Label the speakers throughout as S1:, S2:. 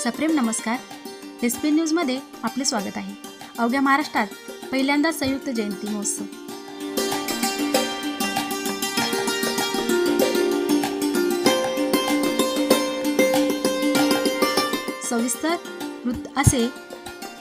S1: सप्रेम नमस्कार. S P न्यूजमध्ये आपले स्वागत आहे. अवघ्या महाराष्ट्रात पहिल्यांदा संयुक्त जयंती महोत्सव. सविस्तर वृत्त असे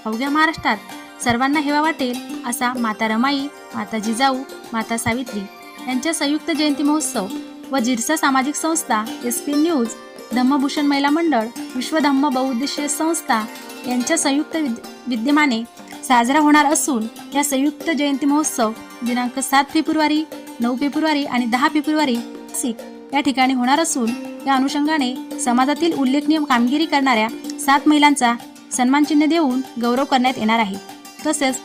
S1: अवघ्या महाराष्ट्रात सर्वांना हेवा वाटेल असा माता रमाई माता जिजाऊ माता सावित्री यांच्या संयुक्त जयंती महोत्सव व जिरसा सामाजिक संस्था एस पी न्यूज धम्मभूषण महिला मंडळ विश्वधम्म बहुउद्देशीय संस्था यांच्या संयुक्त विद विद्यमाने साजरा होणार असून या संयुक्त जयंती महोत्सव दिनांक सात फेब्रुवारी नऊ फेब्रुवारी आणि दहा फेब्रुवारी नाशिक या ठिकाणी होणार असून या अनुषंगाने समाजातील उल्लेखनीय कामगिरी करणाऱ्या सात महिलांचा सन्मानचिन्ह देऊन गौरव करण्यात येणार आहे. तसेच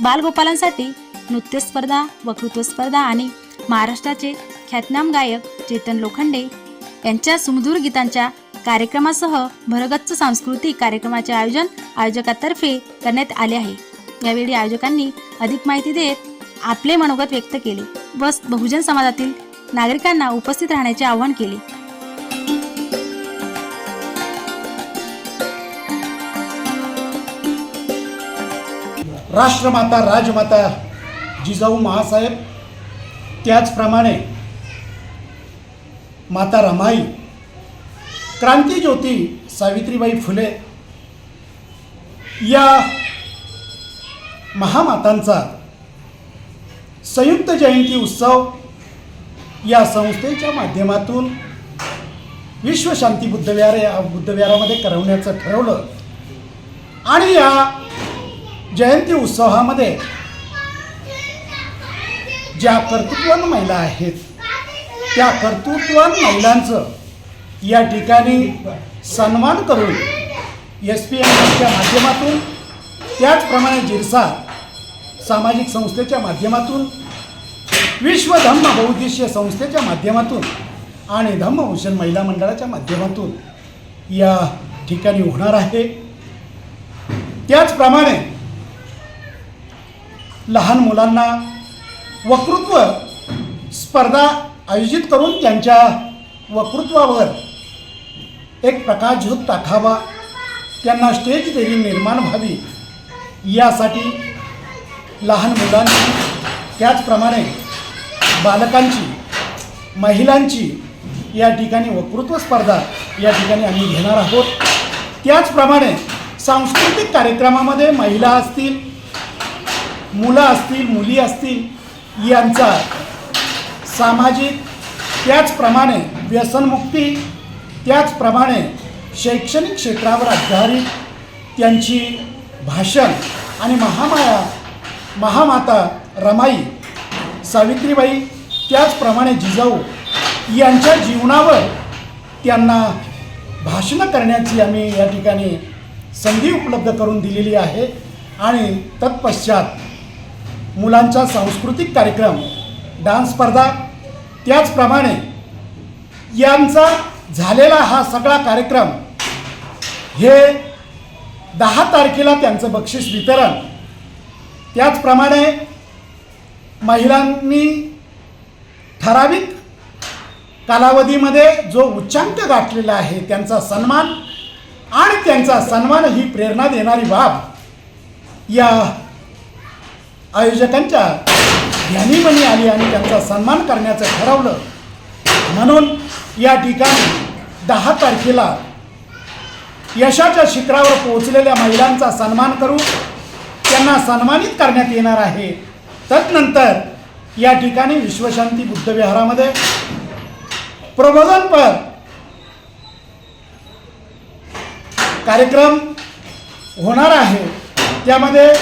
S1: बालगोपालांसाठी नृत्य स्पर्धा वक्तृत्व स्पर्धा आणि महाराष्ट्राचे ख्यातनाम गायक चेतन लोखंडे यांच्या सुमधूर गीतांच्या कार्यक्रमासह भरगच्च सांस्कृतिक कार्यक्रमाचे आयोजन आयोजकातर्फे करण्यात आले आहे. यावेळी आयोजकांनी अधिक माहिती देत आपले मनोगत व्यक्त केले व बहुजन समाजातील नागरिकांना उपस्थित राहण्याचे आवाहन केले.
S2: राष्ट्रमाता राजमाता जिजाऊ महासाहेब त्याचप्रमाणे माता रमाई क्रांतीज्योती सावित्रीबाई फुले या महामातांचा संयुक्त जयंती उत्सव या संस्थेच्या माध्यमातून विश्वशांती बुद्धविहार या बुद्धविहारामध्ये करवण्याचं ठरवलं. आणि या जयंती उत्सवामध्ये ज्या कर्तृत्वान महिला आहेत त्या कर्तृत्वान महिलांचं या ठिकाणी सन्मान करून एस पी एमच्या माध्यमातून त्याचप्रमाणे जिरसा सामाजिक संस्थेच्या माध्यमातून विश्व धम्म बहुउद्देशीय संस्थेच्या माध्यमातून आणि धम्मभूषण महिला मंडळाच्या माध्यमातून या ठिकाणी होणार आहे. त्याचप्रमाणे लहान मुलांना वक्तृत्व स्पर्धा आयोजित करून त्यांच्या वक्तृत्वावर एक प्रकाशझोत टाकावा. त्यांना स्टेज देवी निर्माण व्हावी. यासाठी लहान मुलांची त्याचप्रमाणे बालकांची महिलांची या ठिकाणी वक्तृत्व स्पर्धा या ठिकाणी आम्ही घेणार आहोत. त्याचप्रमाणे सांस्कृतिक कार्यक्रमामध्ये महिला असतील मुलं असतील मुली असतील यांचा सामाजिक त्याचप्रमाणे व्यसनमुक्ती त्याचप्रमाणे शैक्षणिक क्षेत्रावर आधारित त्यांची भाषण आणि महामाया महामाता रमाई सावित्रीबाई त्याचप्रमाणे जिजाऊ यांच्या जीवनावर त्यांना भाषणं करण्याची आम्ही या ठिकाणी संधी उपलब्ध करून दिलेली आहे. आणि तत्पश्चात मुलांचा सांस्कृतिक कार्यक्रम डान्स स्पर्धा त्याचप्रमाणे यांचा झालेला हा सगळा कार्यक्रम हे दहा तारखेला त्यांचं बक्षीस वितरण. त्याचप्रमाणे महिलांनी ठराविक कालावधीमध्ये जो उच्चांक गाठलेला आहे त्यांचा सन्मान आणि त्यांचा सन्मान ही प्रेरणा देणारी बाब या आयोजकांच्या ध्यानीमनी आली आणि त्यांचा सन्मान करण्याचं ठरवलं. म्हणून या ठिकाणी दहा तारखेला यशाच्या शिखरावर पोहोचलेल्या महिलांचा सन्मान करू त्यांना सन्मानित करण्यात येणार आहे. तदनंतर या ठिकाणी विश्वशांती बुद्धविहारामध्ये प्रबोधनपर कार्यक्रम होणार आहे. त्यामध्ये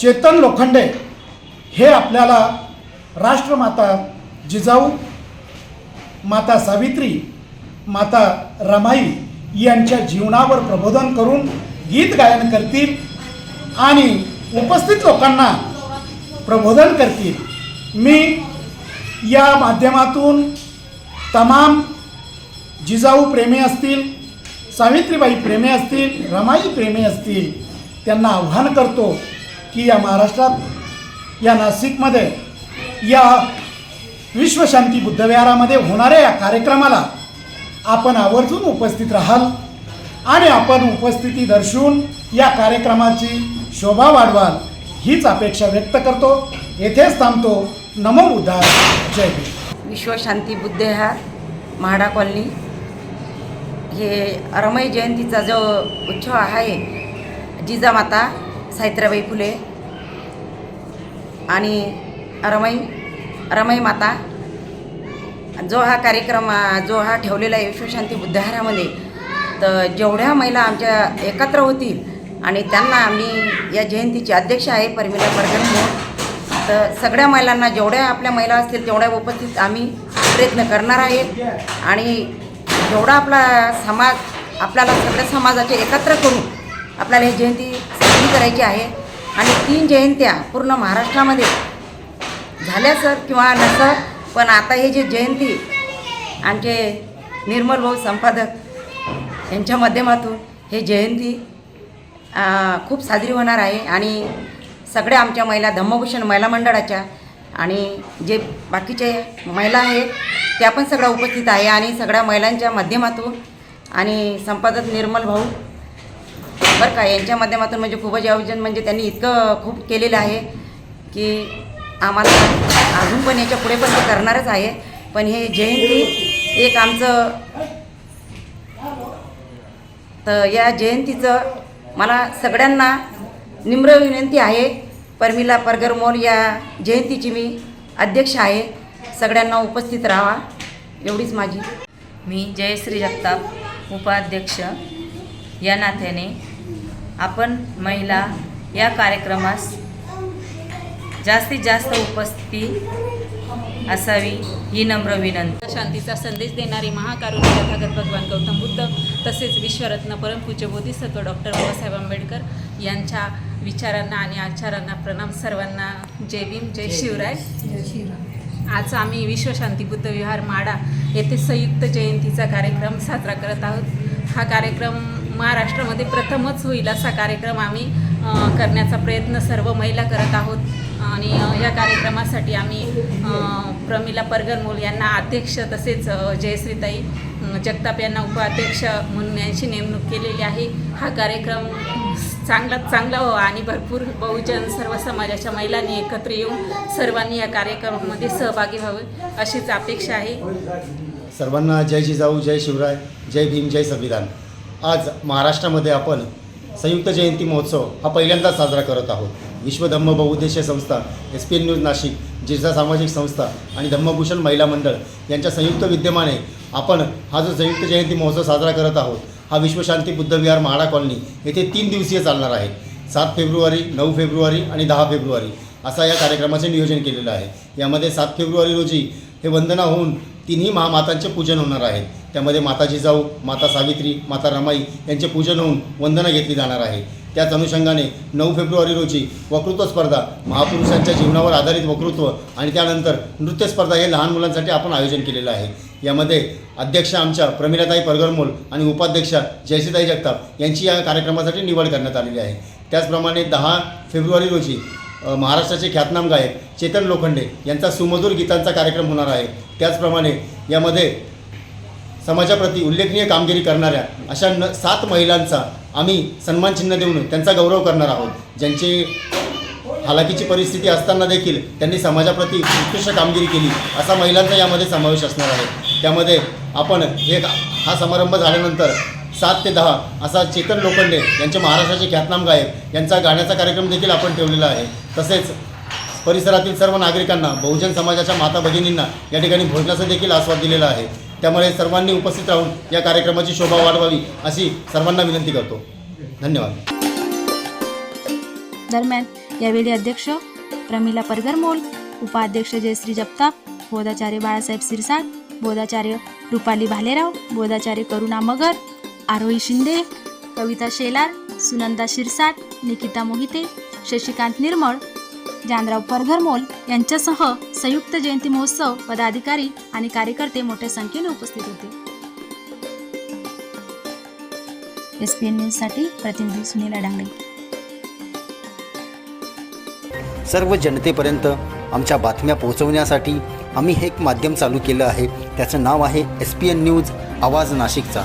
S2: चेतन लोखंडे हे आपल्याला राष्ट्रमाता जिजाऊ माता सावित्री माता रमाई यांच्या जीवनावर प्रबोधन करून गीत गायन करतील आणि उपस्थित लोकांना प्रबोधन करतील. मी या माध्यमातून तमाम जिजाऊ प्रेमी असतील सावित्रीबाई प्रेमी असतील रमाई प्रेमी असतील त्यांना आव्हान करतो की या महाराष्ट्रात या नाशिकमध्ये या विश्वशांती बुद्धविहारामध्ये होणाऱ्या या कार्यक्रमाला आपण आवर्जून उपस्थित राहाल आणि आपण उपस्थिती दर्शवून या कार्यक्रमाची शोभा वाढवाल हीच अपेक्षा व्यक्त करतो. येथेच थांबतो. नमो उद्धार जय
S3: विश्वशांती बुद्धविहार म्हाडा कॉलनी. हे रमय जयंतीचा जो उत्सव आहे जिजामाता सावित्रीबाई फुले आणि रमई रमई माता जो हा कार्यक्रम जो हा ठेवलेला आहे विश्वशांती बुद्धाहारामध्ये तर जेवढ्या महिला आमच्या एकत्र होतील आणि त्यांना आम्ही या जयंतीची अध्यक्ष आहे परमिला परगण तर सगळ्या महिलांना जेवढ्या आपल्या महिला असतील तेवढ्या उपस्थित आम्ही प्रयत्न करणार आहेत. आणि जेवढा आपला समाज आपल्याला सगळ्या समाजाचे एकत्र करून आपल्याला ही जयंती साजरी करायची आहे आणि तीन जयंत्या पूर्ण महाराष्ट्रामध्ये. झाल्या सर किंवा नसर पण आता हे जे जयंती आमचे निर्मल भाऊ संपादक यांच्या माध्यमातून हे जयंती खूप साजरी होणार आहे. आणि सगळ्या आमच्या महिला धम्मभूषण महिला मंडळाच्या आणि जे बाकीचे महिला आहेत त्या पण सगळ्या उपस्थित आहे. आणि सगळ्या महिलांच्या माध्यमातून आणि संपादक निर्मल भाऊ बरं का यांच्या माध्यमातून म्हणजे खूपच आयोजन म्हणजे त्यांनी इतकं खूप केलेलं आहे की आम्हाला अजून पण याच्यापुढे पण ते करणारच आहे. पण हे जयंती एक आमचं तर या जयंतीचं मला सगळ्यांना निम्र विनंती आहे. परमिला परगरमोल या जयंतीची मी अध्यक्ष आहे. सगळ्यांना उपस्थित राहा. एवढीच माझी.
S4: मी जयश्री जगताप उपाध्यक्ष. या नात्याने आपण महिला या कार्यक्रमास जास्तीत जास्त उपस्थिती असावी ही नम्र विनंती.
S5: शांतीचा संदेश देणारे महाकारुण्य तथागत भगवान गौतम बुद्ध तसेच विश्वरत्न परमपूज्य बोधिसत्व डॉक्टर बाबासाहेब आंबेडकर यांच्या विचारांना आणि आचारांना प्रणाम. सर्वांना जय भीम जय शिवराय. आज आम्ही विश्वशांती बुद्ध विहार माडा येथे संयुक्त जयंतीचा कार्यक्रम साजरा करत आहोत. हा कार्यक्रम महाराष्ट्रामध्ये प्रथमच होईल असा कार्यक्रम आम्ही करण्याचा प्रयत्न सर्व महिला करत आहोत. आणि या कार्यक्रमासाठी आम्ही प्रमिला परगरमोल यांना अध्यक्ष तसेच जयश्रीताई जगताप यांना उपाध्यक्ष म्हणून यांची नेमणूक केलेली आहे. हा कार्यक्रम चांगलाच चांगला व्हावा हो आणि भरपूर बहुजन सर्व समाजाच्या महिलांनी एकत्र येऊन सर्वांनी या कार्यक्रमामध्ये सहभागी व्हावे अशीच अपेक्षा आहे.
S6: सर्वांना जय जिजाऊ जय शिवराय जय भीम जय संविधान. आज महाराष्ट्रामध्ये आपण संयुक्त जयंती महोत्सव हा पहिल्यांदाच साजरा करत आहोत. विश्व धम्म बहुउद्देशीय संस्था S P N news Nashik जिल्हा सामाजिक संस्था आणि धम्मभूषण महिला मंडळ यांच्या संयुक्त विद्यमाने आपण हा जो संयुक्त जयंती महोत्सव साजरा करत आहोत हा विश्वशांती बुद्धविहार म्हाडा कॉलनी येथे तीन दिवसीय चालणार आहे. सात फेब्रुवारी नऊ फेब्रुवारी आणि दहा फेब्रुवारी असा या कार्यक्रमाचे नियोजन केलेलं आहे. यामध्ये सात फेब्रुवारी रोजी हे वंदना होऊन तिन्ही महामातांचे पूजन होणार आहे. त्यामध्ये माता जिजाऊ माता सावित्री माता रमाई यांचे पूजन होऊन वंदना घेतली जाणार आहे. त्याच अनुषंगाने नऊ फेब्रुवारी रोजी वक्तृत्व स्पर्धा महापुरुषांच्या जीवनावर आधारित वक्तृत्व आणि त्यानंतर नृत्य स्पर्धा हे लहान मुलांसाठी आपण आयोजन केलेलं आहे. यामध्ये अध्यक्ष आमच्या प्रमिलाताई परगरमोल आणि उपाध्यक्षा जयसीताई जगताप यांची या कार्यक्रमासाठी निवड करण्यात आलेली आहे. त्याचप्रमाणे दहा फेब्रुवारी रोजी महाराष्ट्राचे ख्यातनाम गायक चेतन लोखंडे यांचा सुमधुर गीतांचा कार्यक्रम होणार आहे. त्याचप्रमाणे यामध्ये समाजाप्रती उल्लेखनीय कामगिरी करणाऱ्या अशा न सात महिलांचा आम्ही सन्मानचिन्ह देऊन त्यांचा गौरव करणार आहोत. ज्यांचे हालाकीची परिस्थिती असताना देखील त्यांनी समाजाप्रती उत्कृष्ट कामगिरी केली असा महिलांचा यामध्ये समावेश असणार आहे. त्यामध्ये आपण हे हा समारंभ झाल्यानंतर सात ते दहा असा चेतन लोखंडे यांचे महाराष्ट्राचे ख्यातनाम गायक. यांचा गाण्याचा कार्यक्रम देखील आपण ठेवलेला आहे. तसेच परिसरातील सर्व नागरिकांना बहुजन समाजाच्या माता भगिनींना या ठिकाणी भोजनाचा देखील आस्वाद दिलेला आहे. त्यामुळे सर्वांनी उपस्थित राहून या कार्यक्रमाची शोभा वाढवावी अशी सर्वांना विनंती करतो. धन्यवाद.
S1: दरम्यान यावेळी अध्यक्ष प्रमिला परगरमोल उपाध्यक्ष जयश्री जगताप बोधाचार्य बाळासाहेब सिरसाट बोधाचार्य रुपाली भालेराव बोधाचार्य करुणा मगर आरोही शिंदे कविता शेलार सुनंदा शिरसाट निकिता मोहिते शशिकांत निर्मळ जानराव परघरमोल यांच्यासह संयुक्त जयंती महोत्सव पदाधिकारी आणि कार्यकर्ते मोठ्या संख्येने उपस्थित होते. एस पी एन न्यूजसाठी प्रतिनिधी सुनीला डांगरे
S6: सर्व जनतेपर्यंत आमच्या बातम्या पोहोचवण्यासाठी आम्ही हे एक माध्यम चालू केलं आहे. त्याचं नाव आहे एस पी एन न्यूज आवाज नाशिकचा.